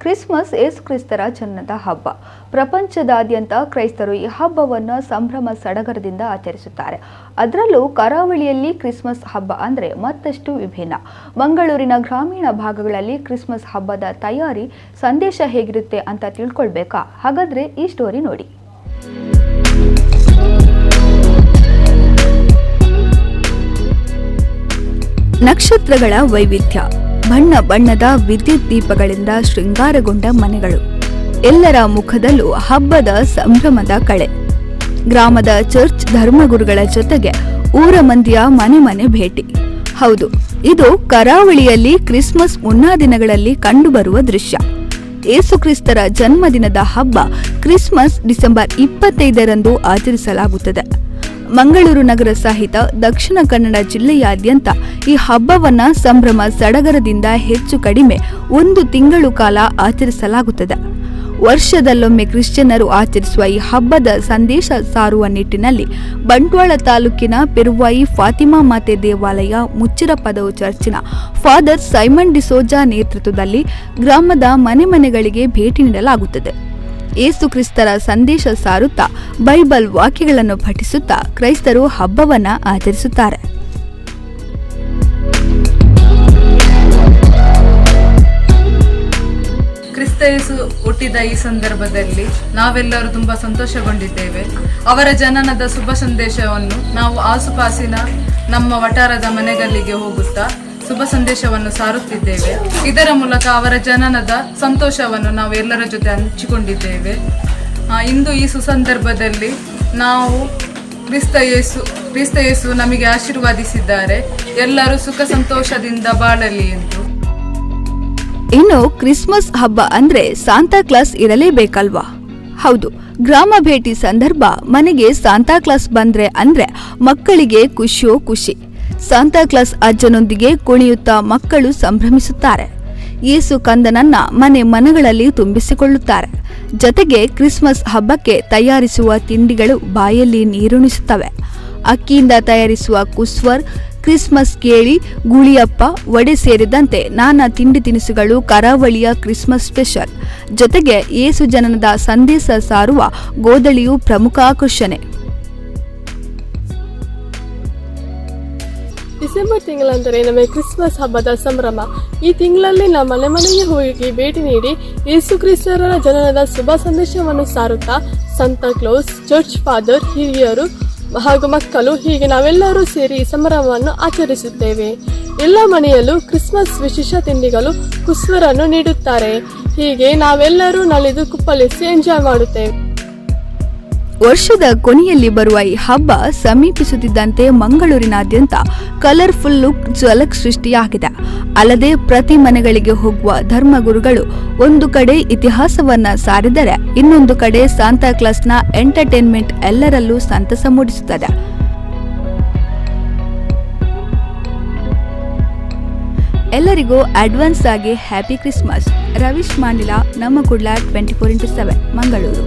Christmas ಯೇಸು ಕ್ರಿಸ್ತರ ಜನ್ಮದ ಹಬ್ಬ. ಪ್ರಪಂಚದಾದ್ಯಂತ ಕ್ರೈಸ್ತರು ಈ ಹಬ್ಬವನ್ನು ಸಂಭ್ರಮ ಸಡಗರದಿಂದ ಆಚರಿಸುತ್ತಾರೆ. ಅದರಲ್ಲೂ ಕರಾವಳಿಯಲ್ಲಿ ಕ್ರಿಸ್ಮಸ್ ಹಬ್ಬ ಅಂದರೆ ಮತ್ತಷ್ಟು ವಿಭಿನ್ನ. ಮಂಗಳೂರಿನ ಗ್ರಾಮೀಣ ಭಾಗಗಳಲ್ಲಿ ಕ್ರಿಸ್ಮಸ್ ಹಬ್ಬದ ತಯಾರಿ ಸಂದೇಶ ಹೇಗಿರುತ್ತೆ ಅಂತ ತಿಳ್ಕೊಳ್ಬೇಕಾ? ಹಾಗಾದರೆ ಈ ಸ್ಟೋರಿ ನೋಡಿ. ನಕ್ಷತ್ರಗಳ ವೈವಿಧ್ಯ. ಬಣ್ಣ ಬಣ್ಣದ ವಿದ್ಯುತ್ ದೀಪಗಳಿಂದ ಶೃಂಗಾರಗೊಂಡ ಮನೆಗಳು. ಎಲ್ಲರ ಮುಖದಲ್ಲೂ ಹಬ್ಬದ ಸಂಭ್ರಮದ ಕಳೆ. ಗ್ರಾಮದ ಚರ್ಚ್ ಧರ್ಮಗುರುಗಳ ಜೊತೆಗೆ ಊರ ಮಂದಿಯ ಮನೆ ಮನೆ ಭೇಟಿ. ಹೌದು, ಇದು ಕರಾವಳಿಯಲ್ಲಿ ಕ್ರಿಸ್ಮಸ್ ಮುನ್ನಾ ದಿನಗಳಲ್ಲಿ ಕಂಡುಬರುವ ದೃಶ್ಯ. ಏಸುಕ್ರಿಸ್ತರ ಜನ್ಮದಿನದ ಹಬ್ಬ ಕ್ರಿಸ್ಮಸ್ ಡಿಸೆಂಬರ್ ಇಪ್ಪತ್ತೈದರಂದು ಆಚರಿಸಲಾಗುತ್ತದೆ. ಮಂಗಳೂರು ನಗರ ಸಹಿತ ದಕ್ಷಿಣ ಕನ್ನಡ ಜಿಲ್ಲೆಯಾದ್ಯಂತ ಈ ಹಬ್ಬವನ್ನ ಸಂಭ್ರಮ ಸಡಗರದಿಂದ ಹೆಚ್ಚು ಕಡಿಮೆ ಒಂದು ತಿಂಗಳು ಕಾಲ ಆಚರಿಸಲಾಗುತ್ತದೆ. ವರ್ಷದಲ್ಲೊಮ್ಮೆ ಕ್ರಿಶ್ಚಿಯನ್ನರು ಆಚರಿಸುವ ಈ ಹಬ್ಬದ ಸಂದೇಶ ಸಾರುವ ನಿಟ್ಟಿನಲ್ಲಿ ಬಂಟ್ವಾಳ ತಾಲೂಕಿನ ಪೆರುವಾಯಿ ಫಾತಿಮಾ ಮಾತೆ ದೇವಾಲಯ ಮುಚ್ಚಿರ ಪದವು ಚರ್ಚಿನ ಫಾದರ್ ಸೈಮನ್ ಡಿಸೋಜಾ ನೇತೃತ್ವದಲ್ಲಿ ಗ್ರಾಮದ ಮನೆ ಮನೆಗಳಿಗೆ ಭೇಟಿ ನೀಡಲಾಗುತ್ತದೆ. ಏಸು ಕ್ರಿಸ್ತರ ಸಂದೇಶ ಸಾರುತ್ತಾ ಬೈಬಲ್ ವಾಕ್ಯಗಳನ್ನು ಪಠಿಸುತ್ತಾ ಕ್ರೈಸ್ತರು ಹಬ್ಬವನ್ನು ಆಚರಿಸುತ್ತಾರೆ. ಕ್ರಿಸ್ತಯೇಸು ಹುಟ್ಟಿದ ಈ ಸಂದರ್ಭದಲ್ಲಿ ನಾವೆಲ್ಲರೂ ತುಂಬಾ ಸಂತೋಷಗೊಂಡಿದ್ದೇವೆ. ಅವರ ಜನನದ ಶುಭ ಸಂದೇಶವನ್ನು ನಾವು ಆಸುಪಾಸಿನ ನಮ್ಮ ವಟಾರದ ಮನೆಗಳಿಗೆ ಹೋಗುತ್ತಾ ಶುಭ ಸಂದೇಶವನ್ನು ಸಾರುತ್ತಿದ್ದೇವೆ. ಇದರ ಮೂಲಕ ಅವರ ಜನನದ ಸಂತೋಷವನ್ನು ನಾವು ಎಲ್ಲರ ಜೊತೆ ಹಂಚಿಕೊಂಡಿದ್ದೇವೆ. ಇಂದು ಈ ಸುಸಂದರ್ಭದಲ್ಲಿ ನಾವು ಕ್ರಿಸ್ತ ಯೇಸು ಕ್ರಿಸ್ತ ಯೇಸು ನಮಗೆ ಆಶೀರ್ವಾದಿಸಿದ್ದಾರೆ. ಎಲ್ಲರೂ ಸುಖ ಸಂತೋಷದಿಂದ ಬಾಳಲಿ ಎಂದು. ಇನ್ನು ಕ್ರಿಸ್ಮಸ್ ಹಬ್ಬ ಅಂದ್ರೆ ಸಾಂತಾ ಕ್ಲಾಸ್ ಇರಲೇಬೇಕಲ್ವಾ? ಹೌದು, ಗ್ರಾಮ ಭೇಟಿ ಸಂದರ್ಭ ಮನೆಗೆ ಸಾಂತಾ ಕ್ಲಾಸ್ ಬಂದ್ರೆ ಅಂದ್ರೆ ಮಕ್ಕಳಿಗೆ ಖುಷಿಯೋ ಖುಷಿ. ಸಾಂತಾ ಕ್ಲಾಸ್ ಅಜ್ಜನೊಂದಿಗೆ ಕುಣಿಯುತ್ತಾ ಮಕ್ಕಳು ಸಂಭ್ರಮಿಸುತ್ತಾರೆ. ಯೇಸು ಕಂದನನ್ನ ಮನೆ ಮನಗಳಲ್ಲಿ ತುಂಬಿಸಿಕೊಳ್ಳುತ್ತಾರೆ. ಜೊತೆಗೆ ಕ್ರಿಸ್ಮಸ್ ಹಬ್ಬಕ್ಕೆ ತಯಾರಿಸುವ ತಿಂಡಿಗಳು ಬಾಯಲ್ಲಿ ನೀರುಣಿಸುತ್ತವೆ. ಅಕ್ಕಿಯಿಂದ ತಯಾರಿಸುವ ಕುಸ್ವರ್, ಕ್ರಿಸ್ಮಸ್ ಕೇಳಿ, ಗುಳಿಯಪ್ಪ, ವಡೆ ಸೇರಿದಂತೆ ನಾನಾ ತಿಂಡಿ ತಿನಿಸುಗಳು ಕರಾವಳಿಯ ಕ್ರಿಸ್ಮಸ್ ಸ್ಪೆಷಲ್. ಜೊತೆಗೆ ಏಸು ಜನನದ ಸಂದೇಶ ಸಾರುವ ಗೋದಳಿಯು ಪ್ರಮುಖ ಆಕರ್ಷಣೆ. ಡಿಸೆಂಬರ್ ತಿಂಗಳಂದರೆ ನಮಗೆ ಕ್ರಿಸ್ಮಸ್ ಹಬ್ಬದ ಸಂಭ್ರಮ. ಈ ತಿಂಗಳಲ್ಲಿ ನಾವು ಮನೆ ಮನೆಗೆ ಹೋಗಿ ಭೇಟಿ ನೀಡಿ ಯೇಸು ಕ್ರಿಸ್ತರ ಜನನದ ಶುಭ ಸಂದೇಶವನ್ನು ಸಾರುತ್ತಾ, ಸಂತ ಕ್ಲೋಸ್, ಚರ್ಚ್ ಫಾದರ್, ಹಿರಿಯರು ಹಾಗೂ ಮಕ್ಕಳು ಹೀಗೆ ನಾವೆಲ್ಲರೂ ಸೇರಿ ಈ ಸಂಭ್ರಮವನ್ನು ಆಚರಿಸುತ್ತೇವೆ. ಎಲ್ಲ ಮನೆಯಲ್ಲೂ ಕ್ರಿಸ್ಮಸ್ ವಿಶೇಷ ತಿಂಡಿಗಳು ಕುಸ್ವರನ್ನು ನೀಡುತ್ತಾರೆ. ಹೀಗೆ ನಾವೆಲ್ಲರೂ ನಲಿದು ಕುಪ್ಪಳಿಸಿ ಎಂಜಾಯ್ ಮಾಡುತ್ತೇವೆ. ವರ್ಷದ ಕೊನೆಯಲ್ಲಿ ಬರುವ ಈ ಹಬ್ಬ ಸಮೀಪಿಸುತ್ತಿದ್ದಂತೆ ಮಂಗಳೂರಿನಾದ್ಯಂತ ಕಲರ್ಫುಲ್ ಲುಕ್ ಜ್ವಲಕ್ ಸೃಷ್ಟಿಯಾಗಿದೆ. ಅಲ್ಲದೆ ಪ್ರತಿ ಮನೆಗಳಿಗೆ ಹೋಗುವ ಧರ್ಮಗುರುಗಳು ಒಂದು ಕಡೆ ಇತಿಹಾಸವನ್ನ ಸಾರಿದರೆ ಇನ್ನೊಂದು ಕಡೆ ಸಾಂತಾಕ್ಲಾಸ್ನ ಎಂಟರ್ಟೈನ್ಮೆಂಟ್ ಎಲ್ಲರಲ್ಲೂ ಸಂತಸ ಮೂಡಿಸುತ್ತದೆ. ಎಲ್ಲರಿಗೂ ಅಡ್ವಾನ್ಸ್ ಆಗಿ ಹ್ಯಾಪಿ ಕ್ರಿಸ್ಮಸ್. ರವೀಶ್ ಮಾನಿಲಾ ನಮ್ಮ Kudla, twenty four into seven, Mangaluru.